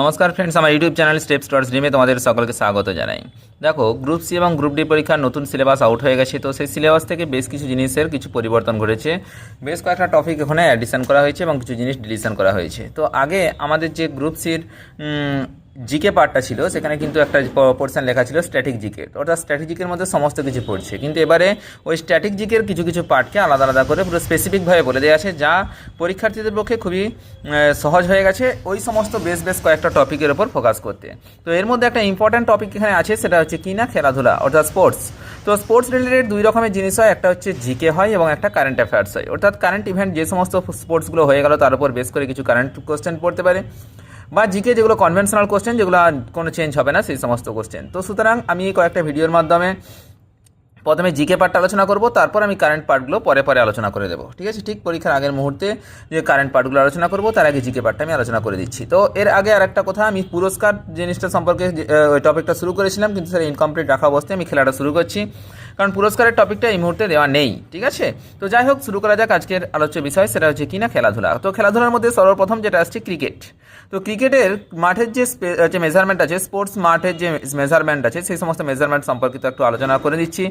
নমস্কার ফ্রেন্ডস আমার YouTube channel step stars ড্রিমে তোমাদের সকলকে স্বাগত জানাই। দেখো গ্রুপ সি এবং গ্রুপ ডি পরীক্ষার নতুন সিলেবাস আউট হয়ে গেছে, তো সেই সিলেবাস থেকে বেশ কিছু জিনিসের কিছু পরিবর্তন ঘটেছে। বেশ কয়েকটা টপিক এখানে অ্যাডিশন করা হয়েছে এবং কিছু জিনিস ডিলিশন করা হয়েছে। তো আগে আমাদের যে গ্রুপ সির জিকে পার্টটা ছিল, সেখানে কিন্তু একটা পোর্শন লেখা ছিল স্ট্যাটিক জিকে অর্থাৎ স্ট্যাটিক জিকের মধ্যে সমস্ত কিছু পড়ছে। কিন্তু এবারে ওই স্ট্যাটিক জিকের কিছু কিছু পার্টকে আলাদা আলাদা করে পুরো স্পেসিফিকভাবে বলে দেওয়া আছে, যা পরীক্ষার্থীদের পক্ষে খুবই সহজ হয়ে গেছে ওই সমস্ত বেশ বেশ কয়েকটা টপিকের ওপর ফোকাস করতে। তো এর মধ্যে একটা ইম্পর্ট্যান্ট টপিক এখানে আছে, সেটা হচ্ছে কি না? খেলাধুলা, অর্থাৎ স্পোর্টস তো স্পোর্টস রিলেটেড দুই রকমের জিনিস হয়, একটা হচ্ছে জিকে হয় এবং একটা কারেন্ট অ্যাফেয়ার্স হয়। অর্থাৎ কারেন্ট ইভেন্ট যে সমস্ত স্পোর্টসগুলো হয়ে গেল, তার উপর বেশ করে কিছু কারেন্ট কোশ্চেন পড়তে পারে। বা জিকে যেগুলো কনভেনশনাল কোশ্চেন যেগুলো কোনো চেঞ্জ হবে না, সেই সমস্ত কোশ্চেন তো সুতরাং আমি এই কয়েকটা ভিডিওর মাধ্যমে প্রথমে জিকে পার্টটা আলোচনা করব, তারপর আমি কারেন্ট পার্টগুলো পরে পরে আলোচনা করে দেবো। ঠিক আছে? ঠিক পরীক্ষার আগের মুহূর্তে যে কারেন্ট পার্টগুলো আলোচনা করব, তার আগে জিকে পার্টটা আমি আলোচনা করে দিচ্ছি। তো এর আগে আর একটা কথা, আমি পুরস্কার জিনিসটা সম্পর্কে ওই টপিকটা শুরু করেছিলাম, কিন্তু স্যার ইনকমপ্লিট রাখা অবস্থায় আমি খেলাটা শুরু করছি। কারণ পুরস্কারের টপিকটা এই মুহূর্তে দেওয়া নেই, ঠিক আছে? তো যাই হোক, শুরু করা যাক আজকের আলোচ্য বিষয়, সেটা হচ্ছে কিনা খেলাধুলা। তো খেলাধুলার মধ্যে সর্বপ্রথম যেটা আসছে ক্রিকেট তো ক্রিকেটের মাঠের যে যে মেজারমেন্ট আছে স্পোর্টস মাঠের যে মেজারমেন্ট আছে, সেই সমস্ত মেজারমেন্ট সম্পর্কিত একটু আলোচনা করে দিচ্ছি।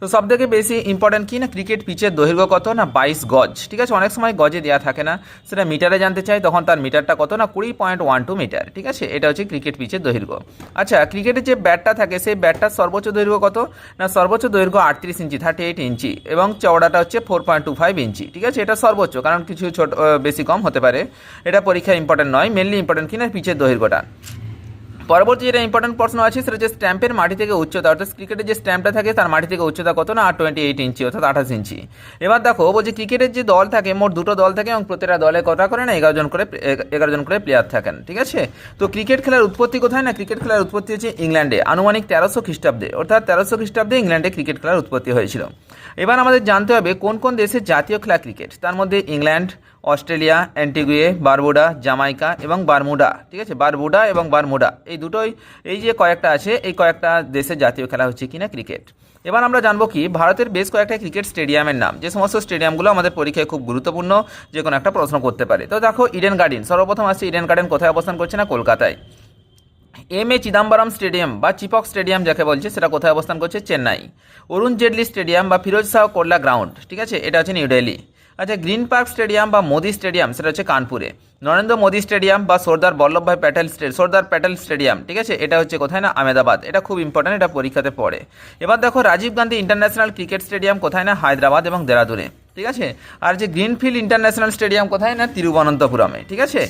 তো সব থেকে বেশি ইম্পর্টেন্ট কি না ক্রিকেট পিচের দৈর্ঘ্য কত না, বাইশ গজ? ঠিক আছে, অনেক সময় গজে দেওয়া থাকে না, সেটা মিটারে জানতে চাই, তখন তার মিটারটা কত না, কুড়ি পয়েন্ট ওয়ান টু মিটার ঠিক আছে, এটা হচ্ছে ক্রিকেট পিচের দৈর্ঘ্য। আচ্ছা ক্রিকেটের যে ব্যাটটা থাকে, সেই ব্যাটটার সর্বোচ্চ দৈর্ঘ্য কত? না, সর্বোচ্চ দৈর্ঘ্য আটত্রিশ ইঞ্চি থার্টি এইট ইঞ্চি, এবং চওড়াটা হচ্ছে four point two five inch. ঠিক আছে, এটা সর্বোচ্চ, কারণ কিছু ছোট বেশি কম হতে পারে। এটা পরীক্ষা ইম্পর্টেন্ট নয় মেনলি ইম্পর্টেন্ট কিনা পিচের দৈর্ঘ্যটা। পরবর্তী যেটা ইম্পর্টেন্ট প্রশ্ন আছে, সেটা হচ্ছে স্ট্যাম্পের মাটি থেকে উচ্চতা। অর্থাৎ ক্রিকেটের যে স্ট্যাম্পটা থাকে, তার মাটি থেকে উচ্চতা কত না? আর টোয়েন্টি এইট ইঞ্চি, অর্থাৎ আঠাশ ইঞ্চি। এবার দেখো বলছি ক্রিকেটের যে দল থাকে, মোট দুটো দল থাকে এবং প্রতিটা দলে কটা করে না, এগারো জন করে, এগারো জন করে প্লেয়ার থাকেন, ঠিক আছে? তো ক্রিকেট খেলার উৎপত্তি কোথায় না? ক্রিকেট খেলার উৎপত্তি হচ্ছে ইংল্যান্ডে, আনুমানিক তেরোশো খ্রিস্টাব্দে, অর্থাৎ তেরোশো খ্রিস্টাব্দে ইংল্যান্ডে ক্রিকেট খেলার উৎপত্তি হয়েছিল। এবার আমাদের জানতে হবে, কোন কোন দেশের জাতীয় খেলা ক্রিকেট? তার মধ্যে England Australia, Antigua Barbuda Jamaica এবং বারমুডা, ঠিক আছে? বারবুডা এবং বারমুডা, এই দুটোই, এই যে কয়েকটা আছে, এই কয়েকটা দেশের জাতীয় খেলা হচ্ছে কিনা ক্রিকেট। এবার আমরা জানব কি, ভারতের বেশ কয়েকটা ক্রিকেট স্টেডিয়ামের নাম, যে সমস্ত স্টেডিয়ামগুলো আমাদের পরীক্ষায় খুব গুরুত্বপূর্ণ, যে কোনো একটা প্রশ্ন করতে পারে। তো দেখো, ইডেন গার্ডেন, সর্বপ্রথম আসছে ইডেন গার্ডেন, কোথায় অবস্থান করছে না? কলকাতায়। এম এ চিদাম্বরম স্টেডিয়াম বা চিপক স্টেডিয়াম যাকে বলছে, সেটা কোথায় অবস্থান করছে? চেন্নাই। অরুণ জেটলি স্টেডিয়াম বা ফিরোজ শাহ কোল্লা গ্রাউন্ড, ঠিক আছে? এটা হচ্ছে নিউ দিল্লি আচ্ছা গ্রিন পার্ক স্টেডিয়াম বা মোদি স্টেডিয়াম, সেটা হচ্ছে কানপুরে। নরেন্দ্র মোদি স্টেডিয়াম বা সর্দার বল্লভভাই প্যাটেল সর্দার প্যাটেল স্টেডিয়াম, ঠিক আছে? এটা হচ্ছে কোথায় না? আহমেদাবাদ। এটা খুব ইম্পর্ট্যান্ট এটা পরীক্ষাতে পড়ে। এবার দেখো, Rajiv Gandhi international cricket stadium কোথায় না? হায়দ্রাবাদ এবং দেরাদুনে, ঠিক আছে? আর যে গ্রিনফিল্ড ইন্টারন্যাশনাল স্টেডিয়াম কোথায় না? তিরুবনন্তপুরমে, ঠিক আছে?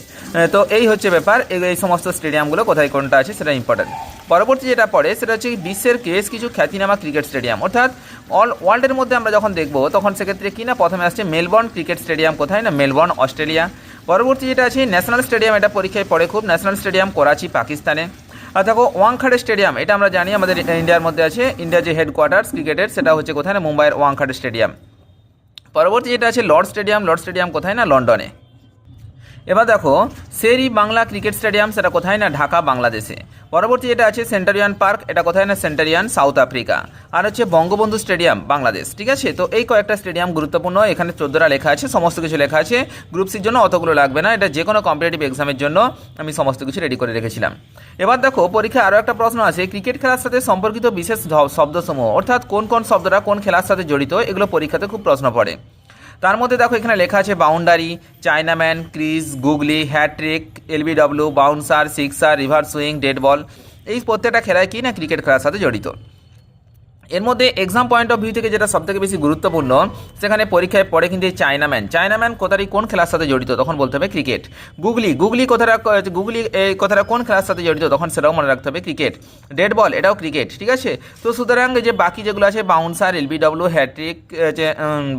তো এই হচ্ছে ব্যাপার, এই- সমস্ত স্টেডিয়ামগুলো কোথায়, কোনটা আছে সেটা ইম্পর্টেন্ট পরবর্তী যেটা পড়ে, সেটা হচ্ছে বিশ্বের বেশ কিছু খ্যাতিনামা ক্রিকেট স্টেডিয়াম। অর্থাৎ অল ওয়ার্ল্ডের মধ্যে আমরা যখন দেখব, তখন সেক্ষেত্রে কি না? প্রথমে আসছে মেলবোর্ন ক্রিকেট স্টেডিয়াম, কোথায় না? Melbourne, Australia. পরবর্তী যেটা আছে, ন্যাশনাল স্টেডিয়াম, এটা পরীক্ষায় পড়ে খুব। ন্যাশনাল স্টেডিয়াম করাচি, পাকিস্তানে। আর দেখো, ওয়াংখাড়ে স্টেডিয়াম, এটা আমরা জানি আমাদের ইন্ডিয়ার মধ্যে আছে। ইন্ডিয়ার যে হেডকোয়ার্টার্স ক্রিকেটের, সেটা হচ্ছে কোথায় না? মুম্বাইয়ের ওয়াংখাড়ে স্টেডিয়াম। পরবর্তী যেটা আছে, লর্ড স্টেডিয়াম লর্ড স্টেডিয়াম কোথায় না? লন্ডনে। এবার দেখো, সেরি বাংলা ক্রিকেট স্টেডিয়াম, সেটা কোথায় না? ঢাকা, বাংলাদেশে। পরবর্তী যেটা আছে, সেন্টারিয়ান পার্ক, এটা কোথায় না? সেন্টারিয়ান, সাউথ আফ্রিকা। আর হচ্ছে বঙ্গবন্ধু স্টেডিয়াম, বাংলাদেশ, ঠিক আছে? তো এই কয়েকটা স্টেডিয়াম গুরুত্বপূর্ণ। এখানে চোদ্দোটা লেখা আছে, সমস্ত কিছু লেখা আছে। গ্রুপ সির জন্য অতগুলো লাগবে না, এটা যে কোনো কম্পিটিটিভ এক্সামের জন্য আমি সমস্ত কিছু রেডি করে রেখেছিলাম। এবার দেখো, পরীক্ষায় আরও একটা প্রশ্ন আছে ক্রিকেট খেলার সাথে সম্পর্কিত বিশেষ শব্দসমূহ, অর্থাৎ কোন কোন শব্দটা কোন খেলার সাথে জড়িত, এগুলো পরীক্ষাতে খুব প্রশ্ন পড়ে। তার মধ্যে দেখো এখানে লেখা আছে boundary chinaman crease googly hat-trick LBW bouncer sixer reverse swing dead ball এই প্রত্যেকটা খেলায় কি না ক্রিকেট খেলার সাথে জড়িত? এর মধ্যে এক্সাম পয়েন্ট অফ ভিউ থেকে যেটা সবথেকে বেশি গুরুত্বপূর্ণ, সেখানে পরীক্ষায় পড়ে কিন্তু চায়নাম্যান চায়নাম্যান কথাটি কোন খেলার সাথে জড়িত? তখন বলতে হবে ক্রিকেট গুগলি গুগলি কথাটা গুগলি কথাটা কোন খেলার সাথে জড়িত? তখন সেটাও মনে রাখতে হবে ক্রিকেট ডেড বল এটাও ক্রিকেট ঠিক আছে? তো সুতরাং যে বাকি যেগুলো আছে বাউন্সার এলবিডব্লিউ হ্যাট্রিক যে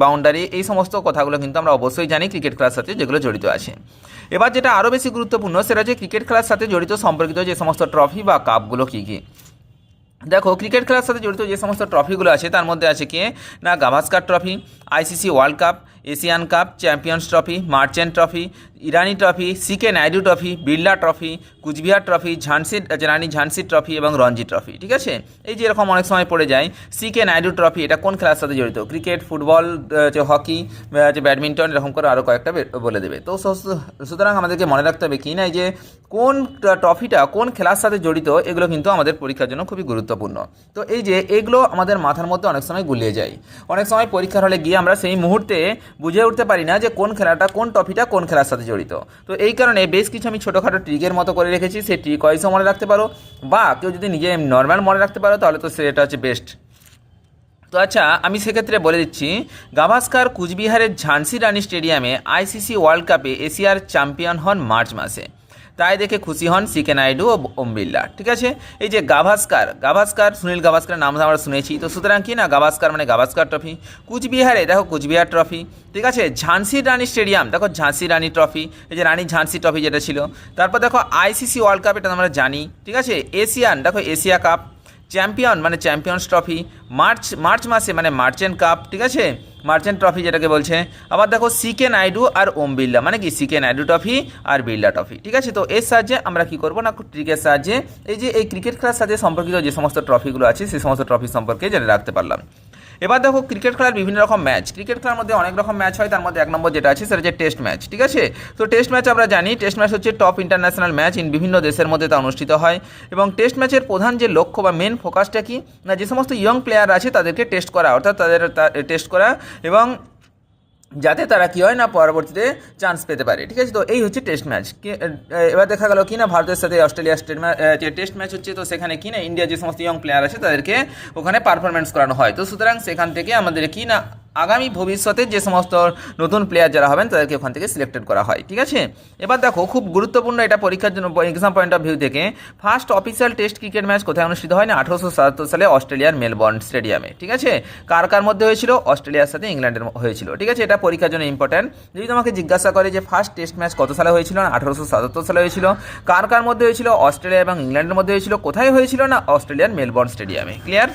বাউন্ডারি এই সমস্ত কথাগুলো কিন্তু আমরা অবশ্যই জানি ক্রিকেট খেলার সাথে যেগুলো জড়িত আছে। এবার যেটা আরও বেশি গুরুত্বপূর্ণ, সেটা হচ্ছে ক্রিকেট খেলার সাথে জড়িত সম্পর্কিত যে সমস্ত ট্রফি বা কাপগুলো কী কী। দেখো ক্রিকেট খেলার সাথে জড়িত যে সমস্ত ট্রফিগুলো আছে, তার মধ্যে আছে কে? না, Gavaskar trophy ICC world cup Asian cup, champions trophy, Merchant trophy, Irani trophy, CK Naidu trophy, Birla trophy, Coochbehar trophy, Jhansi Rani Jhansi trophy এবং রঞ্জি ট্রফি, ঠিক আছে? এই যে এরকম অনেক সময় পড়ে যায়, সিকে নাইডু ট্রফি, এটা কোন খেলার সাথে জড়িত? ক্রিকেট, ফুটবল হচ্ছে হকি হচ্ছে ব্যাডমিন্টন, এরকম করে আরও কয়েকটা বলে দেবে। তো সুতরাং আমাদেরকে মনে রাখতে হবে কি না যে কোন ট্রফিটা, কোন খেলার সাথে জড়িত, এগুলো কিন্তু আমাদের পরীক্ষার জন্য খুবই গুরুত্বপূর্ণ। তো এই যে এগুলো আমাদের মাথার মধ্যে অনেক সময় গুলিয়ে যায়। অনেক সময় পরীক্ষার হলে গিয়ে আমরা সেই মুহূর্তে বুঝে উঠতে পারি না যে কোন খেলাটা, কোন টপিটা কোন খেলার সাথে জড়িত। তো এই কারণে বেশ কিছু আমি ছোটোখাটো ট্রিকের মতো করে রেখেছি, সেই ট্রিক ওয়াইজও মনে রাখতে পারো। বা কেউ যদি নিজে নর্মাল মনে রাখতে পারো, তাহলে তো সেটা হচ্ছে বেস্ট তো আচ্ছা আমি সেক্ষেত্রে বলে দিচ্ছি, গাভাস্কার কুচবিহারের ঝান্সি রানী স্টেডিয়ামে আইসিসি ওয়ার্ল্ড কাপে এশিয়ার চ্যাম্পিয়ন হন মার্চ মাসে। তাই দেখে খুশি হন সিকে নাইডু ও ওম বিল্লা ঠিক আছে? এই যে গাভাস্কার গাভাস্কার, সুনীল গাভাস্কারের নাম আমরা শুনেছি। তো সুতরাং কি না, গাভাস্কার মানে গাভাস্কার ট্রফি। কুচবিহারে, দেখো কুচবিহার ট্রফি। ঠিক আছে? ঝান্সি রানী স্টেডিয়াম, দেখো ঝান্সি রানী ট্রফি। এই যে রানী ঝান্সি ট্রফি যেটা ছিল। তারপর দেখো আইসিসি ওয়ার্ল্ড কাপ এটা আমরা জানি। ঠিক আছে? এশিয়ান, দেখো এশিয়া কাপ। চ্যাম্পিয়ন মানে চ্যাম্পিয়ন্স ট্রফি মার্চ মার্চ মাসে মানে মার্চেন্ট কাপ, ঠিক আছে? মার্চেন্ট ট্রফি যেটাকে বলছে। আবার দেখো সিকে নাইডু আর ওম বিড়লা মানে কি? সিকে নাইডু ট্রফি আর বিড়লা ট্রফি, ঠিক আছে? তো এর সাহায্যে আমরা কি করব না ক্রিকেট সাহায্যে, এই যে, এই ক্রিকেট খেলার সাথে সম্পর্কিত যে সমস্ত ট্রফিগুলো আছে সেই সমস্ত ট্রফি সম্পর্কে জেনে রাখতে পারলাম। এবার দেখো ক্রিকেট খেলার বিভিন্ন রকম ম্যাচ ক্রিকেট খেলার মধ্যে অনেক রকম ম্যাচ হয়, তার মধ্যে এক নম্বর যেটা আছে সেটা হচ্ছে টেস্ট ম্যাচ ঠিক আছে? তো টেস্ট ম্যাচ আমরা জানি টেস্ট ম্যাচ হচ্ছে টপ ইন্টারন্যাশনাল ম্যাচ ইন বিভিন্ন দেশের মধ্যে তা অনুষ্ঠিত হয়। এবং টেস্ট ম্যাচের প্রধান যে লক্ষ্য বা মেন ফোকাসটা কি? না, যে সমস্ত ইয়ং প্লেয়ার আছে তাদেরকে টেস্ট করা, অর্থাৎ তাদের টেস্ট করা। এবং যাতে তারা কী হয় না পরবর্তীতে চান্স পেতে পারে, ঠিক আছে? তো এই হচ্ছে টেস্ট ম্যাচ এবার দেখা গেল কি না, ভারতের সাথে অস্ট্রেলিয়া স্টেট যে টেস্ট ম্যাচ হচ্ছে, তো সেখানে কি না ইন্ডিয়া যে সমস্ত ইয়ং প্লেয়ার আছে, তাদেরকে ওখানে পারফরমেন্স করানো হয়। তো সুতরাং সেখান থেকে আমাদের কি না আগামী ভবিষ্যতে যে সমস্ত নতুন প্লেয়ার যারা হবেন, তাদেরকে ওখান থেকে সিলেক্টেড করা হয়, ঠিক আছে? এবার দেখো, খুব গুরুত্বপূর্ণ এটা পরীক্ষার জন্য এক্সাম পয়েন্ট অফ ভিউ থেকে first official test cricket match কোথায় অনুষ্ঠিত হয় না? আঠারোশো সাতাত্তর সালে অস্ট্রেলিয়ার মেলবোর্ন স্টেডিয়ামে, ঠিক আছে? কার কার মধ্যে হয়েছিল? অস্ট্রেলিয়ার সাথে ইংল্যান্ডের হয়েছিল, ঠিক আছে? এটা পরীক্ষার জন্য ইম্পর্ট্যান্ট যদি তোমাকে জিজ্ঞাসা করে যে ফার্স্ট টেস্ট ম্যাচ কত সালে হয়েছিল? না, আঠারোশো সাতাত্তর সালে হয়েছিল। কার কার মধ্যে হয়েছিল? অস্ট্রেলিয়া এবং ইংল্যান্ডের মধ্যে হয়েছিল। কোথায় হয়েছিল? না, অস্ট্রেলিয়ার মেলবোর্ন স্টেডিয়ামে ক্লিয়ার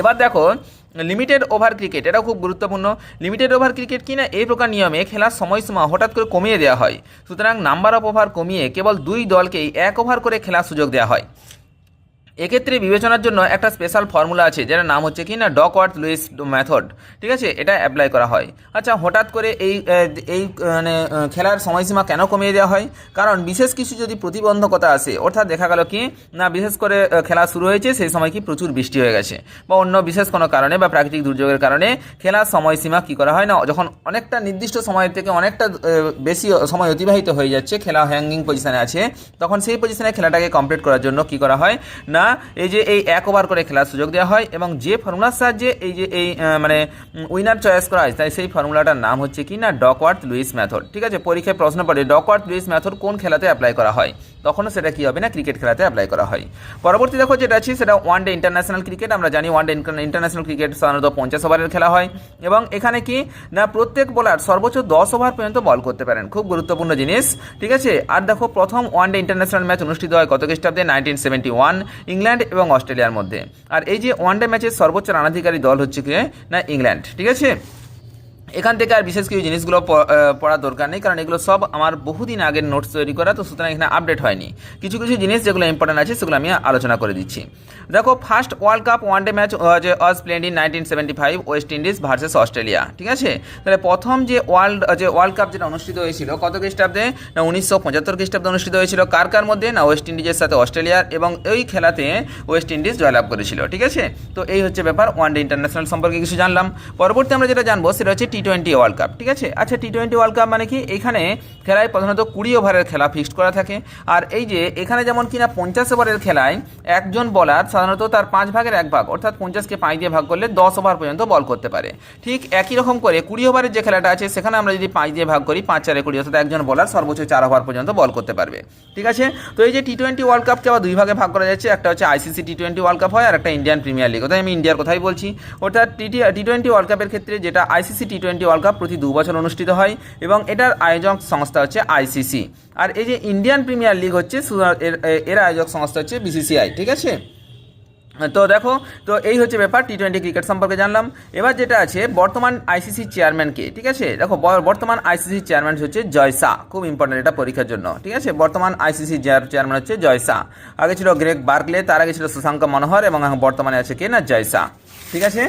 এবার দেখো লিমিটেড ওভার ক্রিকেট এটাও খুব গুরুত্বপূর্ণ। লিমিটেড ওভার ক্রিকেট কিনা এই প্রকার নিয়মে খেলার সময়সীমা হঠাৎ করে কমিয়ে দেওয়া হয়। সুতরাং নাম্বার অফ ওভার কমিয়ে কেবল দুই দলকেই এক ওভার করে খেলার সুযোগ দেওয়া হয়। এক্ষেত্রে বিবেচনার জন্য একটা স্পেশাল ফর্মুলা আছে, যেটার নাম হচ্ছে কি না ডকওয়ার্থ লুইস মেথড ঠিক আছে? এটা অ্যাপ্লাই করা হয়। আচ্ছা হঠাৎ করে এই এই মানে খেলার সময়সীমা কেন কমিয়ে দেওয়া হয়? কারণ বিশেষ কিছু যদি প্রতিবন্ধকতা আসে, অর্থাৎ দেখা গেল কি, না, বিশেষ করে খেলা শুরু হয়েছে, সেই সময় কি প্রচুর বৃষ্টি হয়ে গেছে, বা অন্য বিশেষ কোনো কারণে বা প্রাকৃতিক দুর্যোগের কারণে খেলার সময়সীমা কি করা হয় না, যখন অনেকটা নির্দিষ্ট সময়ের থেকে অনেকটা বেশি সময় অতিবাহিত হয়ে যাচ্ছে, খেলা হ্যাঙ্গিং পজিশনে আছে, তখন সেই পজিশনে খেলাটাকে কমপ্লিট করার জন্য কি করা হয়? না এই যে এই এক ওভার করে খেলার সুযোগ দেওয়া হয় এবং যে ফর্মুলার সাহায্যে এই যে এই মানে উইনার চয়েস করা হয়, তাই সেই ফর্মুলাটার নাম হচ্ছে কি না ডকওয়ার্থ লুইস মেথড ঠিক আছে? পরীক্ষায় প্রশ্ন পড়ে ডকওয়ার্থ লুইস মেথড কোন খেলাতে অ্যাপ্লাই করা হয়? তখনও সেটা কি হবে না? ক্রিকেট খেলাতে অ্যাপ্লাই করা হয়। পরবর্তী দেখো যেটা আছে, সেটা ওয়ান ডে ইন্টারন্যাশনাল ক্রিকেট আমরা জানি ওয়ান ডে ইন্টারন্যাশনাল ক্রিকেট সাধারণত পঞ্চাশ ওভারের খেলা হয়। এবং এখানে কি? না, প্রত্যেক বোলার সর্বোচ্চ দশ ওভার পর্যন্ত বল করতে পারেন। খুব গুরুত্বপূর্ণ জিনিস, ঠিক আছে? আর দেখো, প্রথম ওয়ান ডে ইন্টারন্যাশনাল ম্যাচ অনুষ্ঠিত হয় কত খ্রিস্টাব্দে? নাইনটিন সেভেন্টি ওয়ান ইংল্যান্ড এবং অস্ট্রেলিয়ার মধ্যে। আর এই যে ওয়ান ডে ম্যাচের সর্বোচ্চ রানাধিকারী দল হচ্ছে কি? না, ইংল্যান্ড, ঠিক আছে? এখান থেকে আর বিশেষ কিছু জিনিসগুলো প- আহ, পড়ার দরকার নেই কারণ এগুলো সব আমার বহুদিন আগের নোটস তৈরি করা তো সুতরাং এখানে আপডেট হয়নি। কিছু কিছু জিনিস যেগুলো ইম্পর্টেন্ট আছে সেগুলো আমি আলোচনা করে দিচ্ছি। দেখো first world cup one day match যে was played in nineteen seventy five West Indies versus Australia ঠিক আছে? তাহলে প্রথম যে ওয়ার্ল্ড যে ওয়ার্ল্ড কাপ যেটা অনুষ্ঠিত হয়েছিল কত খ্রিস্টাব্দে? না উনিশশো পঁচাত্তর খ্রিস্টাব্দে অনুষ্ঠিত হয়েছিল। কার কার মধ্যে? না ওয়েস্ট ইন্ডিজের সাথে অস্ট্রেলিয়ার এবং এই খেলাতে ওয়েস্ট ইন্ডিজ জয়লাভ করেছিল ঠিক আছে? তো এই হচ্ছে ব্যাপার ওয়ান ডে ইন্টারন্যাশনাল সম্পর্কে কিছু জানলাম। পরবর্তী আমরা যেটা জানব সেটা হচ্ছে টি টোয়েন্টি ওয়ার্ল্ড কাপ ঠিক আছে? আচ্ছা টি টোয়েন্টি ওয়ার্ল্ড কাপ মানে কি? এখানে খেলায় প্রধানত কুড়ি ওভারের খেলা ফিক্সড করা থাকে। আর এই যে, এখানে যেমন কিনা পঞ্চাশ ওভারের খেলায় একজন বলার সাধারণত তার পাঁচ ভাগের এক ভাগ, অর্থাৎ পঞ্চাশকে পাঁচ দিয়ে ভাগ করলে দশ ওভার পর্যন্ত বল করতে পারে। ঠিক একই রকম করে কুড়ি ওভারের যে খেলাটা আছে, সেখানে আমরা যদি পাঁচ দিয়ে ভাগ করি, পাঁচ চারে কুড়ি, অর্থাৎ একজন বলার সর্বোচ্চ চার ওভার পর্যন্ত বল করতে পারবে। ঠিক আছে? তো এই যে টি টোয়েন্টি ওয়ার্ল্ড কাপকে আবার দুই ভাগে ভাগ করা যাচ্ছে, একটা হচ্ছে ICC T twenty world cup হয়, আর একটা ইন্ডিয়ান প্রিমিয়ার লিগ ওটাই আমি ইন্ডিয়ার কথাই বলছি? অর্থাৎ টি টি টোয়েন্টি ওয়ার্ল্ড কাপের ক্ষেত্রে যেটা ICC T twenty world cup প্রতি দু বছর অনুষ্ঠিত হয় এবং এটার আয়োজক সংস্থা হচ্ছে আইসিসি আর এই যে ইন্ডিয়ান প্রিমিয়ার লিগ হচ্ছে এর আয়োজক সংস্থা হচ্ছে বিসিসিআই ঠিক আছে? তো দেখো, তো এই হচ্ছে ব্যাপার, টি টোয়েন্টি ক্রিকেট সম্পর্কে জানলাম। এবার যেটা আছে, বর্তমান আইসিসি চেয়ারম্যানকে ঠিক আছে? দেখো বর্তমান আইসিসি চেয়ারম্যান হচ্ছে জয়সা খুব ইম্পর্টেন্ট এটা পরীক্ষার জন্য, ঠিক আছে? বর্তমান আইসিসি চেয়ারম্যান হচ্ছে জয়সা আগে ছিল গ্রেগ বার্কলে, তার আগে ছিল সুশাঙ্ক মনোহর এবং বর্তমানে আছে কে না জয়সা ঠিক আছে?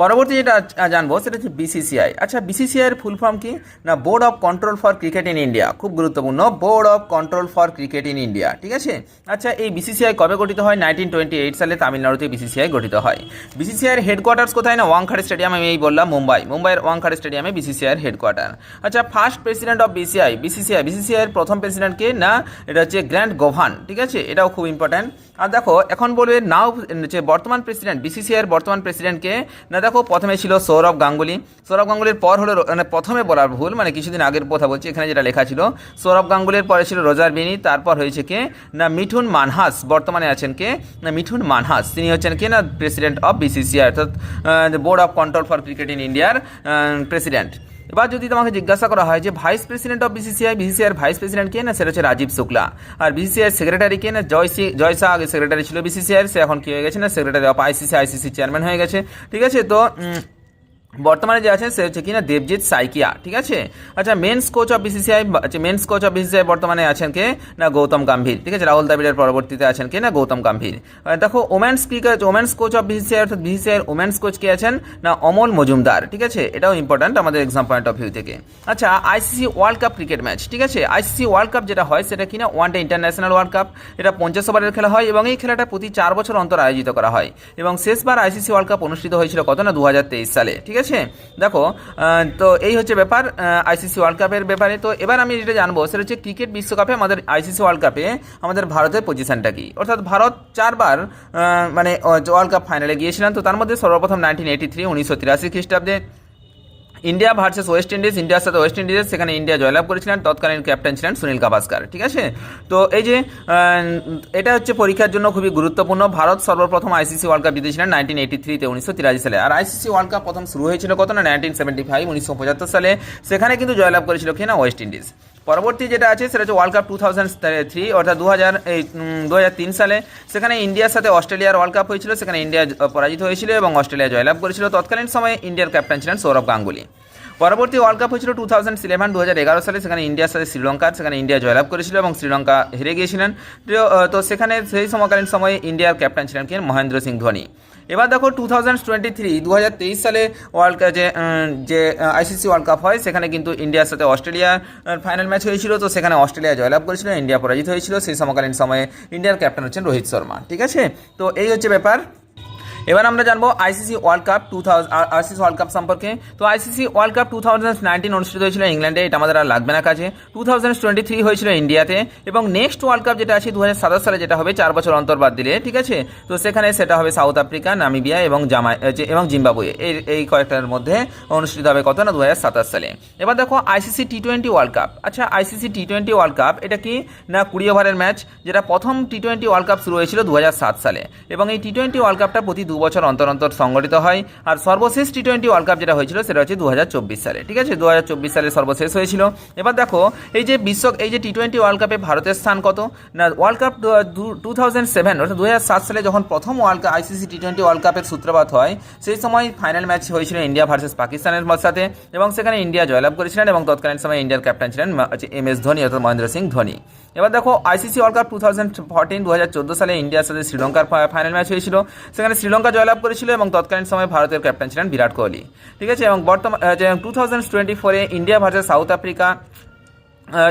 পরবর্তী যেটা জানব সেটা হচ্ছে বিসিসিআই আচ্ছা বিসিসিআই এর ফুল ফর্ম কি? না board of control for cricket in India খুব গুরুত্বপূর্ণ। Board of control for cricket in India ঠিক আছে? আচ্ছা এই বিসিসিআই কবে গঠিত হয়? নাইনটিন টোয়েন্টি এইট সালে তামিলনাড়ুতে বিসিসিআই গঠিত হয়। বিসিসিআই এর হেডকোয়ার্টার্স কোথায় না? ওয়াংখাড়ে স্টেডিয়াম আমি এই বললাম, মুম্বাই। মুম্বাইয়ের ওয়াংখাড়ে স্টেডিয়ামে বিসিসিআই এর হেডকোয়ার্টার আচ্ছা first president of BCI BCCI BCCI এর প্রথম প্রেসিডেন্টকে না? এটা হচ্ছে গ্র্যান্ড গোভান ঠিক আছে? এটাও খুব ইম্পর্ট্যান্ট আর দেখো, এখন বলবে নাও যে বর্তমান প্রেসিডেন্ট বিসিসিআই এর বর্তমান প্রেসিডেন্টকে না দেখো, প্রথমে ছিল সৌরভ গাঙ্গুলি। সৌরভ গাঙ্গুলির পর হলো মানে প্রথমে বলার ভুল মানে কিছুদিন আগের কথা বলছি, এখানে যেটা লেখা ছিল, সৌরভ গাঙ্গুলির পরে ছিল রোজার বিনি, তারপর হয়েছে কে, না মিঠুন মানহাস, বর্তমানে আছেন কে, না মিঠুন মানহাস, তিনি হচ্ছেন কে, না প্রেসিডেন্ট অফ বিসিসিআই অর্থাৎ board of control for cricket in ইন্ডিয়ার প্রেসিডেন্ট এবার যদি তোমাকে জিজ্ঞাসা করা হয় যে vice president of BCCI BCCI vice president কে না, সেটা হচ্ছে রাজীব শুক্লা। আর বিসিসিআই সেক্রেটারি কে না, জয় জয় শাহ আগে সেক্রেটারি ছিল বিসিসিআই সে এখন কি হয়ে গেছে না secretary of ICC ICC chairman হয়ে গেছে। ঠিক আছে, তো বর্তমানে যে আছেন, সে হচ্ছে কিনা দেবজিৎ সাইকিয়া, ঠিক আছে? আচ্ছা men's coach of BCCI men's coach of BCCI বর্তমানে আছেন কে? না, গৌতম গাম্ভীর, ঠিক আছে? রাহুল দ্রাবিড়ের পরবর্তীতে আছেন কে? না, গৌতম গাম্ভীর। দেখো women's cricket women's coach of BCCI অর্থাৎ বিসিসিআই ওমেন্স কোচ কে আছেন? না, অমল মজুমদার, ঠিক আছে? এটাও ইম্পর্ট্যান্ট আমাদের এক্সাম পয়েন্ট অফ ভিউ থেকে। আচ্ছা ICC world cup cricket match ঠিক আছে? আইসিসি ওয়ার্ল্ড কাপ যেটা হয়, সেটা কিনা one day international world cup এটা পঞ্চাশ ওভারের খেলা হয় এবং এই খেলাটা প্রতি চার বছর অন্তর আয়োজিত করা হয়। এবং শেষবার আইসিসি ওয়ার্ল্ড কাপ অনুষ্ঠিত হয়েছিল কত না? দু হাজার তেইশ সালে, ঠিক আছে? দেখো তো এই হচ্ছে ব্যাপার আইসিসি ওয়ার্ল্ড কাপের ব্যাপারে। তো এবার আমি যেটা জানব, সেটা হচ্ছে ক্রিকেট বিশ্বকাপে আমাদের আইসিসি ওয়ার্ল্ড কাপে আমাদের ভারতের পজিশনটা কি? অর্থাৎ ভারত চারবার মানে ওয়ার্ল্ড কাপ ফাইনালে গিয়েছিলাম তো তার মধ্যে সর্বপ্রথম নাইনটিন এইটি থ্রি উনিশশো তিরাশি খ্রিস্টাব্দে ইন্ডিয়া ভার্সেস ওয়েস্ট ইন্ডিজ, ইন্ডিয়ার সাথে ওয়েস্ট ইন্ডিজের, সেখানে ইন্ডিয়া জয়লাভ করেছিলেন। তৎকালীন ক্যাপ্টেন ছিলেন সুনীল গাভাস্কার, ঠিক আছে? তো এই যে এটা হচ্ছে পরীক্ষার জন্য খুবই গুরুত্বপূর্ণ। ভারত সর্বপ্রথম আইসিসি ওয়ার্ল্ড কাপ জিতেছিলেন নাইনটিন এইটি থ্রিতে, উনিশশো তিরাশি সালে। আর আইসিসি ওয়ার্ল্ড কাপ প্রথম শুরু হয়েছিল কত না? নাইনটিন সেভেন্টি ফাইভ, উনিশশো পঁচাত্তর সালে। সেখানে কিন্তু জয়লাভ করেছিল কিনা ওয়েস্ট ইন্ডিজ। পরবর্তী যেটা আছে সেটা হচ্ছে world cup two thousand three অর্থাৎ দু হাজার দু হাজার তিন সালে। সেখানে ইন্ডিয়ার সাথে অস্ট্রেলিয়ার ওয়ার্ল্ড কাপ হয়েছিল, সেখানে ইন্ডিয়া পরাজিত হয়েছিল এবং অস্ট্রেলিয়া জয়লাভ করেছিল। তৎকালীন সময়ে ইন্ডিয়ার ক্যাপ্টেন ছিলেন সৌরভ গাঙ্গুলি। পরবর্তী ওয়ার্ল্ড কাপ হয়েছিল টু থাউজেন্ড ইলেভেন দু হাজার এগারো সালে। সেখানে ইন্ডিয়ার সাথে শ্রীলঙ্কার সেখানে ইন্ডিয়া জয়লাভ করেছিল এবং শ্রীলঙ্কা হেরে গিয়েছিলেন। তো তো সেখানে সেই সমকালীন সময়ে ইন্ডিয়ার ক্যাপ্টেন ছিলেন কে? মহেন্দ্র সিং ধোনি। এবার দেখো টু থাউজেন্ড টোয়েন্টি থ্রি দু হাজার তেইশ সালে ওয়ার্ল্ড কাপ যে যে আইসিসি ওয়ার্ল্ড কাপ হয়, সেখানে কিন্তু ইন্ডিয়ার সাথে অস্ট্রেলিয়ার ফাইনাল ম্যাচ হয়েছিল। তো সেখানে অস্ট্রেলিয়া জয়লাভ করেছিল ইন্ডিয়া পরাজিত হয়েছিল। সেই সমকালীন সময়ে ইন্ডিয়ার ক্যাপ্টেন হচ্ছেন রোহিত শর্মা, ঠিক আছে? তো এই হচ্ছে ব্যাপার। এবার আমরা জানব ICC world cup two ICC world cup সম্পর্কে। তো ICC world cup two thousand nineteen অনুষ্ঠিত হয়েছিল ইংল্যান্ডে, এটা আমাদের আর লাগবে না কাছে টু থাউজেন্ড টোয়েন্টি থ্রি হয়েছিল ইন্ডিয়াতে, এবং নেক্সট ওয়ার্ল্ড কাপ যেটা আছে দু হাজার সাতাশ সালে, যেটা হবে চার বছর অন্তর বাদ দিলে, ঠিক আছে? তো সেখানে সেটা হবে সাউথ আফ্রিকা নামিবিয়া এবং যে- এবং জিম্বাবুয়ে এই এই কয়েকটার মধ্যে অনুষ্ঠিত হবে কত না? দু হাজার সাতাশ সালে। এবার দেখো ICC T twenty world cup আচ্ছা ICC T twenty world cup এটা কি? না, কুড়ি ওভারের ম্যাচ যেটা প্রথম টি টোয়েন্টি ওয়ার্ল্ড কাপ শুরু হয়েছিল দু হাজার সাত সালে। এবং এই টি টোয়েন্টি ওয়ার্ল্ড কাপটা প্রতি দু বছর অন্তর অন্তর সংগঠিত হয়। আর সর্বশেষ টি টোয়েন্টি ওয়ার্ল্ড কাপ যেটা হয়েছিল, সেটা হচ্ছে দু হাজার চব্বিশ সালে, ঠিক আছে? দু হাজার চব্বিশ সালে সর্বশেষ হয়েছিল। এবার দেখো, এই যে বিশ্ব এই যে টি টোয়েন্টি ওয়ার্ল্ড কাপে ভারতের স্থান কত? না world cup two thousand seven অর্থাৎ দু হাজার সাত সালে যখন প্রথম world cup ICC T twenty world কাপের সূত্রপাত হয়, সেই সময় ফাইনাল ম্যাচ হয়েছিল ইন্ডিয়া ভার্সেস পাকিস্তানের সাথে। এবং সেখানে ইন্ডিয়া জয়লাভ করেছিলেন এবং তৎকালীন সময় ইন্ডিয়ার ক্যাপ্টেন ছিলেন এম এস ধোনি অর্থাৎ মহেন্দ্র সিং ধোনি। এবার দেখো ICC world cup two thousand fourteen দু হাজার চোদ্দ সালে ইন্ডিয়ার সাথে শ্রীলঙ্কার ফাইনাল ম্যাচ হয়েছিল। সেখানে শ্রীলঙ্কা জয়লাভ করেছিল এবং তৎকালীন সময় ভারতের ক্যাপ্টেন ছিলেন বিরাট কোহলি। ঠিক আছে? এবং বর্তমান টু থাউজেন্ড টোয়েন্টি ফোরে ইন্ডিয়া ভার্সেস সাউথ আফ্রিকা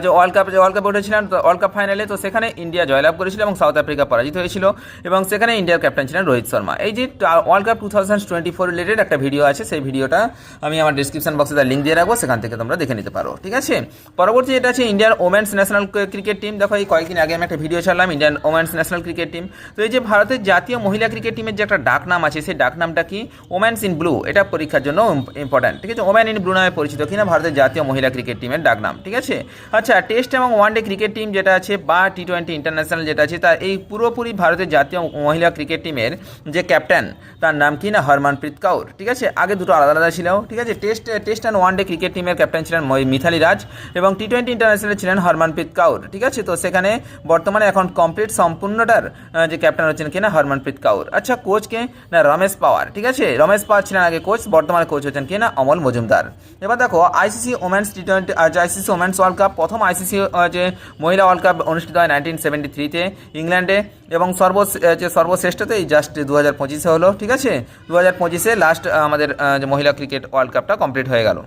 যে ওয়ার্ল্ড কাপ যে ওয়ার্ল্ড কাপ উঠেছিলেন, তো ওয়ার্ল্ড কাপ ফাইনালে তো সেখানে ইন্ডিয়া জয়লাভ করেছিল এবং সাউথ আফ্রিকা পরাজিত হয়েছিল এবং সেখানে ইন্ডিয়ার ক্যাপ্টেন ছিলেন রোহিত শর্মা। এই যে world cup two thousand twenty four related একটা ভিডিও আছে, সেই ভিডিওটা আমি আমার ডিসক্রিপশন বক্সে তার লিঙ্ক দিয়ে রাখব, সেখান থেকে তোমরা দেখে নিতে পারো, ঠিক আছে? পরবর্তী যেটা আছে ইন্ডিয়ার ওমেন্স ন্যাশনাল ক্রিকেট টিম দেখো, এই কয়েকদিন আগে আমি একটা ভিডিও ছাড়লাম Indian women's national cricket team তো এই যে ভারতের জাতীয় মহিলা ক্রিকেট টিমের যে একটা ডাক নাম আছে, সেই ডাক নামটা কি? ওমেন্স ইন ব্লু এটা পরীক্ষার জন্য ইম্পর্ট্যান্ট ঠিক আছে? ওমেন ইন ব্লু নামে পরিচিত কিনা ভারতের জাতীয় মহিলা ক্রিকেট টিমের ডাক নাম ঠিক আছে? আচ্ছা টেস্ট এবং ওয়ানডে ক্রিকেট টিম যেটা আছে বা টি টোয়েন্টি ইন্টারন্যাশনাল যেটা আছে, তা এই পুরোপুরি ভারতের জাতীয় মহিলা ক্রিকেট টিমের যে ক্যাপ্টেন তার নাম কি না? হরমনপ্রীত কাউর। ঠিক আছে? আগে দুটো আলাদা আলাদা ছিল ঠিক আছে? Test test and one day cricket টিমের ক্যাপ্টেন ছিলেন মিথালি রাজ এবং টি টোয়েন্টি ইন্টারন্যাশনাল ছিলেন হরমনপ্রীত কাউর। ঠিক আছে? তো সেখানে বর্তমানে এখন কমপ্লিট সম্পূর্ণটার যে ক্যাপ্টেন হচ্ছেন কিনা হরমনপ্রীত কাউর। আচ্ছা কোচকে না, রমেশ পাওয়ার। ঠিক আছে? রমেশ পাওয়ার ছিলেন আগে কোচ বর্তমানে কোচ হচ্ছেন কিনা অমল মজুমদার। এবার দেখো ICC women's T twenty ICC women's world cup প্রথম আইসিসি যে মহিলা ওয়ার্ল্ড কাপ অনুষ্ঠিত হয় নাইনটিন সেভেন্টি থ্রিতে ইংল্যান্ডে এবং সর্ব যে সর্বশ্রেষ্ঠতেই জাস্ট দু হাজার পঁচিশে হলো, ঠিক আছে? দু হাজার পঁচিশে লাস্ট আমাদের যে মহিলা ক্রিকেট ওয়ার্ল্ড কাপটা কমপ্লিট হয়ে গেল।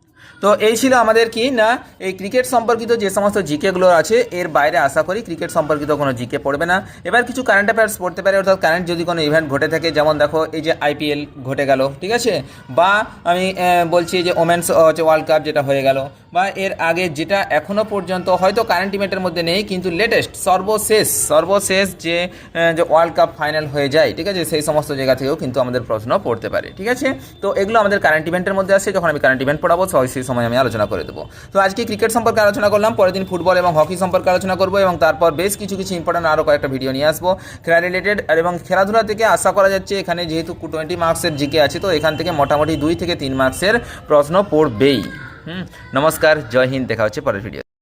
তো এই ছিল আমাদের কি, না, এই ক্রিকেট সম্পর্কিত যে সমস্ত জিকেগুলো আছে, এর বাইরে আশা করি ক্রিকেট সম্পর্কিত কোনো জিকে পড়বে না। এবার কিছু কারেন্ট অ্যাফেয়ার্স পড়তে পারে, অর্থাৎ কারেন্ট যদি কোনো ইভেন্ট ঘটে থাকে, যেমন দেখো এই যে আইপিএল ঘটে গেল, ঠিক আছে? বা আমি বলছি যে ওমেন্স হচ্ছে ওয়ার্ল্ড কাপ যেটা হয়ে গেল, বা এর আগে যেটা এখনও পর্যন্ত হয়তো কারেন্ট ইভেন্টের মধ্যে নেই, কিন্তু লেটেস্ট সর্বশেষ সর্বশেষ যে যে ওয়ার্ল্ড কাপ ফাইনাল হয়ে যায়, ঠিক আছে? সেই সমস্ত জায়গা থেকেও কিন্তু আমাদের প্রশ্ন পড়তে পারে, ঠিক আছে? তো এগুলো আমাদের কারেন্ট ইভেন্টের মধ্যে আসে যখন আমি কারেন্ট ইভেন্ট পড়াবো সেই সময় আমি আলোচনা করে দেবো। তো আজকে ক্রিকেট সম্পর্কে আলোচনা করলাম, পরের দিন ফুটবল এবং হকি সম্পর্কে আলোচনা করব এবং তারপর বেশ কিছু কিছু ইম্পর্টেন্ট আরও কয়েকটা ভিডিও নিয়ে আসব। খেলা রিলেটেড এবং খেলাধুলা থেকে আশা করা যাচ্ছে এখানে যেহেতু টোয়েন্টি মার্কসের জিকে আছে, তো এখান থেকে মোটামুটি দুই থেকে তিন মার্কসের প্রশ্ন পড়বেই। হুম, নমস্কার, জয় হিন্দ, দেখা হচ্ছে পরের ভিডিও